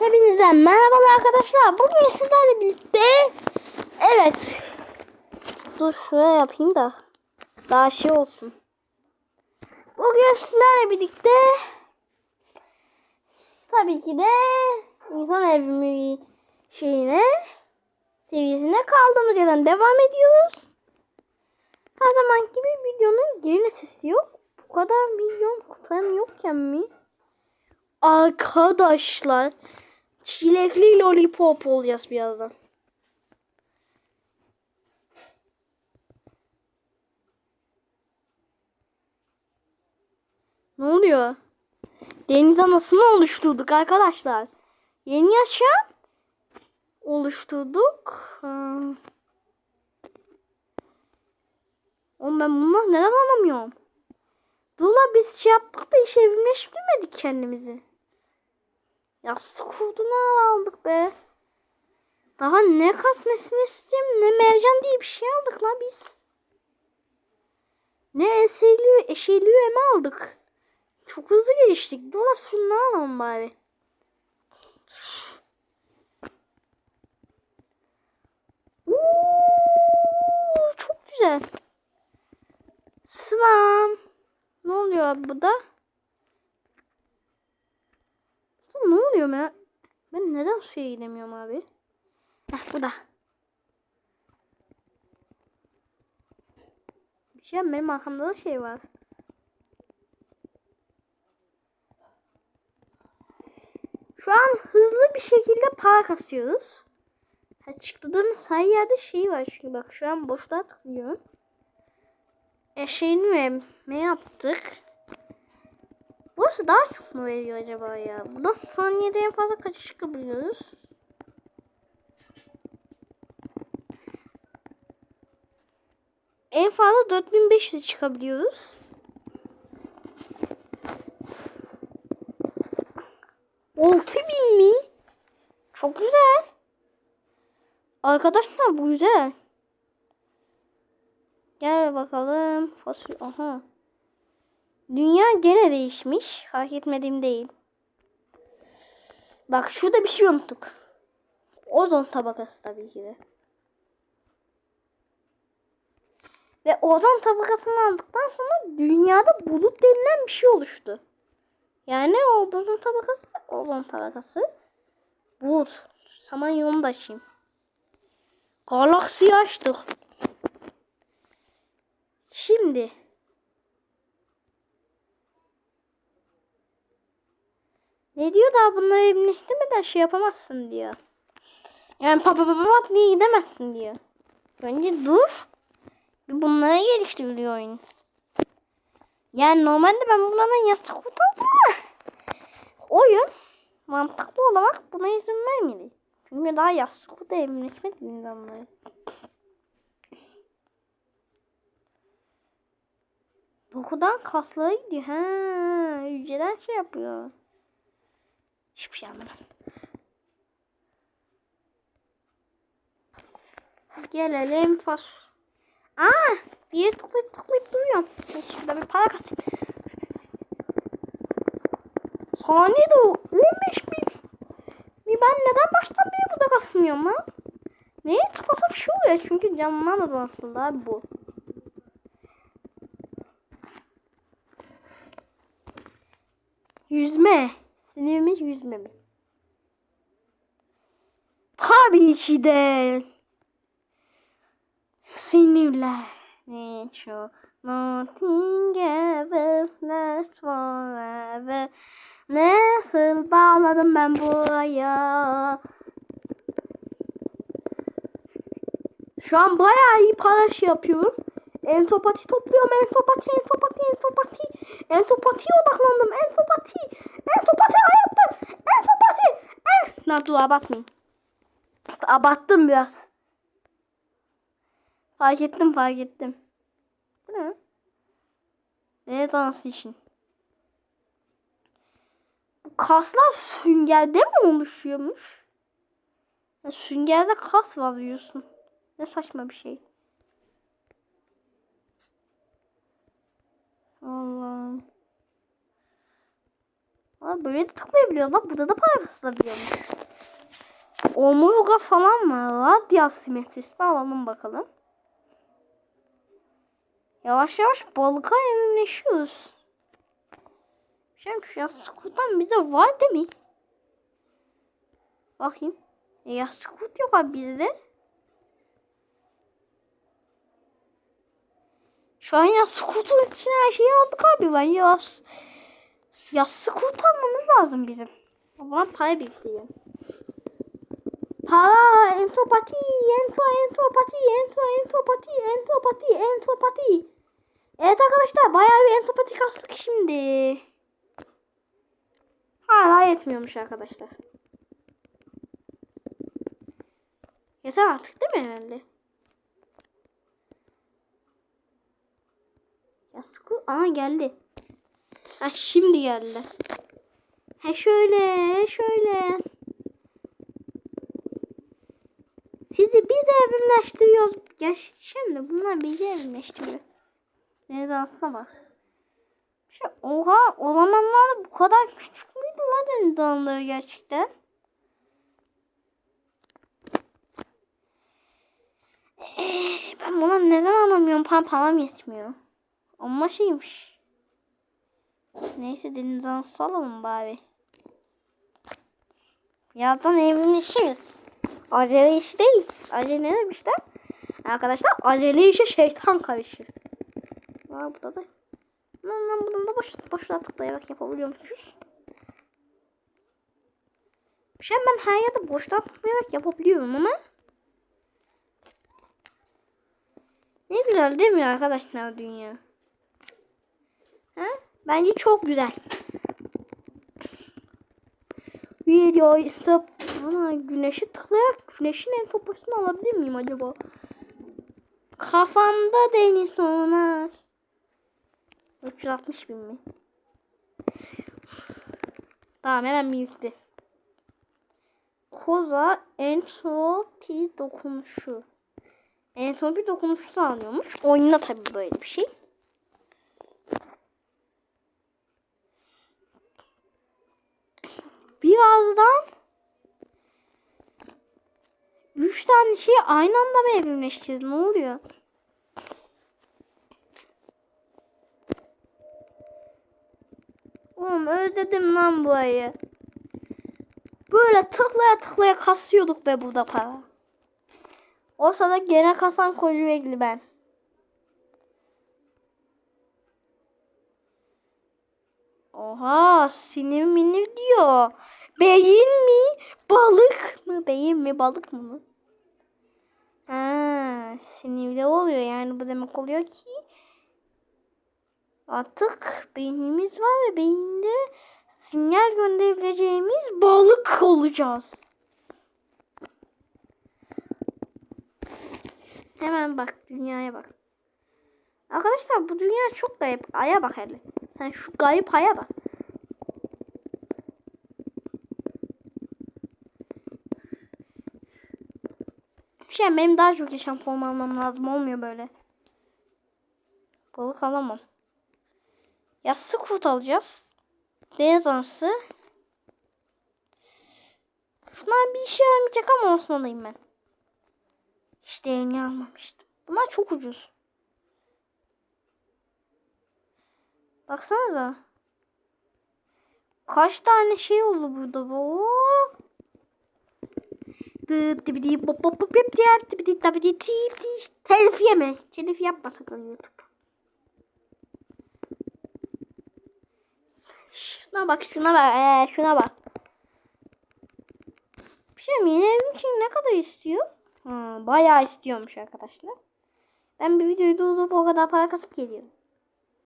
Hepinizden merhabalar arkadaşlar. Bugün sizlerle birlikte evet. Dur şuraya yapayım da daha şey olsun. Bugün sizlerle birlikte tabii ki de insan evrimi şeyine seviyesine kaldığımız yerden devam ediyoruz. Her zaman gibi videonun geri sesi yok. Bu kadar milyon kutam yokken mi? Arkadaşlar çilekli lollipop olacağız birazdan. Ne oluyor? Deniz anasını oluşturduk arkadaşlar. Yeni yaşam oluşturduk. Hmm. Oğlum ben bunları neden anlamıyorum? Dur lan biz şey yaptık da iş evrimleştirmedik kendimizi. Yastık kurduna aldık be. Daha ne kas ne sinir ne mercan diye bir şey aldık lan biz. Ne eşeliyor, eşeliyor eme aldık. Çok hızlı geliştik. Lan şunu alalım bari. Oo, çok güzel. Sıvam. Ne oluyor abi burada? Ne oluyor ben? Ben neden suya gidemiyorum abi? Heh bu da. Bir şey benim arkamda da şey var. Şu an hızlı bir şekilde para kasıyoruz. Ha, çıktığımız her yerde şey var çünkü bak şu an boşluğa tıklıyorum. Eşeğini ne yaptık? Burası daha çok mu veriyor acaba ya? Buradan saniyede en fazla kaç çıkabiliyoruz? En fazla 4500 çıkabiliyoruz. Altı bin mi? Çok güzel. Arkadaşlar bu güzel. Gel bakalım. Fasulye. Aha. Dünya gene değişmiş. Fark etmediğim değil. Bak şurada bir şey unuttuk. Ozon tabakası tabii ki de. Ve ozon tabakasını aldıktan sonra dünyada bulut denilen bir şey oluştu. Yani o ozon tabakası, ozon tabakası bulut. Samanyolu'nu da açayım. Galaksiyi açtık. Şimdi Ne diyor da bunları evlileştirmeden şey yapamazsın diyor. Yani papa papa pat diye gidemezsin diyor. Önce dur. Bunlara geliştiriliyor oyun. Yani normalde ben bunlardan yastık kurtardım ama oyun mantıklı olarak buna izin vermedi. Çünkü daha yastık kurda evlileşmedi insanları. Dokudan kaslara gidiyor. Ha, hücreden şey yapıyor. Hiçbir şey anlamadım. Gelelim fas. Aa, yere tıklayıp tıklayıp duruyorum. Ben şurada bir para kasayım. Saniyede o 15 bin. Bir ben neden baştan beri burada kasmıyorum lan? Neye tıklasam şu oluyor çünkü canlanmadı aslında abi bu. Yüzme. Sinirimiz yüzme mi? Tabii ki de. Sinirler. Çok. Nothing ever lasts forever. Nasıl bağladım ben buraya? Şu an bayağı iyi para şey yapıyorum. Entopati topluyorum. Entopati, entopati, entopati. Entopatiye odaklandım. Entopati. Lan dur abartmayayım. Abarttım biraz. Fark ettim fark ettim. Ne? Ne dansı için? Bu kaslar süngerde mi oluşuyormuş? Ya süngerde kas var diyorsun. Ne saçma bir şey. Aa, böyle de tıklayabiliyor lan. Burada da para kasılabiliyormuş. Omurga falan var. Radyal simetrisi alalım bakalım. Yavaş yavaş balıka evrimleşiyoruz. Şimdi şu yastık kurtan bir de var değil mi? Bakayım. E, yastık kurt yok abi bizde. Şu an yastık kurtun içine her şeyi aldık abi. Ben yas yastık kurt almamız lazım bizim. Buna para biriktireyim. Para, entopati, ento, entopati, ento, entopati, entopati, entopati. Evet arkadaşlar bayağı bir entopati kastık şimdi. Hala yetmiyormuş arkadaşlar. Yeter artık değil mi herhalde? Ya sıkı ama geldi. Ha şimdi geldi. He şöyle, şöyle. Sizi biz evrimleştiriyoruz. Ya şimdi bunlar bizi evrimleştiriyor. Ne aslına bak. Şey, oha o zamanlar bu kadar küçük müydü lan deniz anları gerçekten? Ee, ben buna neden anlamıyorum? Pam param yetmiyor. Ama şeymiş. Neyse deniz anası alalım bari. Birazdan evlenişiriz. Acele işi değil. Acele ne demişler? Arkadaşlar acele işe şeytan karışır. Aa burada da. Lan lan buradan da boş, boşluğa tıklayarak yapabiliyormuşuz. Bir şey ben her yerde boşluğa tıklayarak yapabiliyorum ama. Ne güzel değil mi arkadaşlar dünya? Ha? Bence çok güzel. Video stop. Ana güneşi tıklayarak güneşin en topasını alabilir miyim acaba? Kafamda deniz sonar. 360 bin mi? Tamam hemen bir yüzde. Koza entropi dokunuşu. Entropi dokunuşu sağlıyormuş. Oyunda tabii böyle bir şey. Birazdan üç tane şey aynı anda mı evrimleşeceğiz? Ne oluyor? Oğlum özledim lan bu ayı. Böyle tıklaya tıklaya kasıyorduk be burada para. O sırada gene kasan koyu egli ben. Oha sinir minir diyor. Beyin mi? Balık mı? Beyin mi? Balık mı? Ha, sinirli oluyor yani bu demek oluyor ki artık beynimiz var ve beyinde sinyal gönderebileceğimiz balık olacağız. Hemen bak dünyaya bak. Arkadaşlar bu dünya çok gayip. Aya bak hele. Yani şu gayip aya bak. Şey benim daha çok yaşam formu almam lazım. Olmuyor böyle. Balık alamam. Yassı kurt alacağız. Deniz anası. Şunlar bir işe yaramayacak ama olsun alayım ben. İşte yeni almamıştım. Bunlar çok ucuz. Baksanıza. Kaç tane şey oldu burada bu? Telif yeme. Telif yapma sakın YouTube. Şuna bak şuna bak. Ee, şuna bak. Bir şey mi? İçin ne kadar istiyor? Ha, bayağı istiyormuş arkadaşlar. Ben bir videoyu durdurup o kadar para kasıp geliyorum.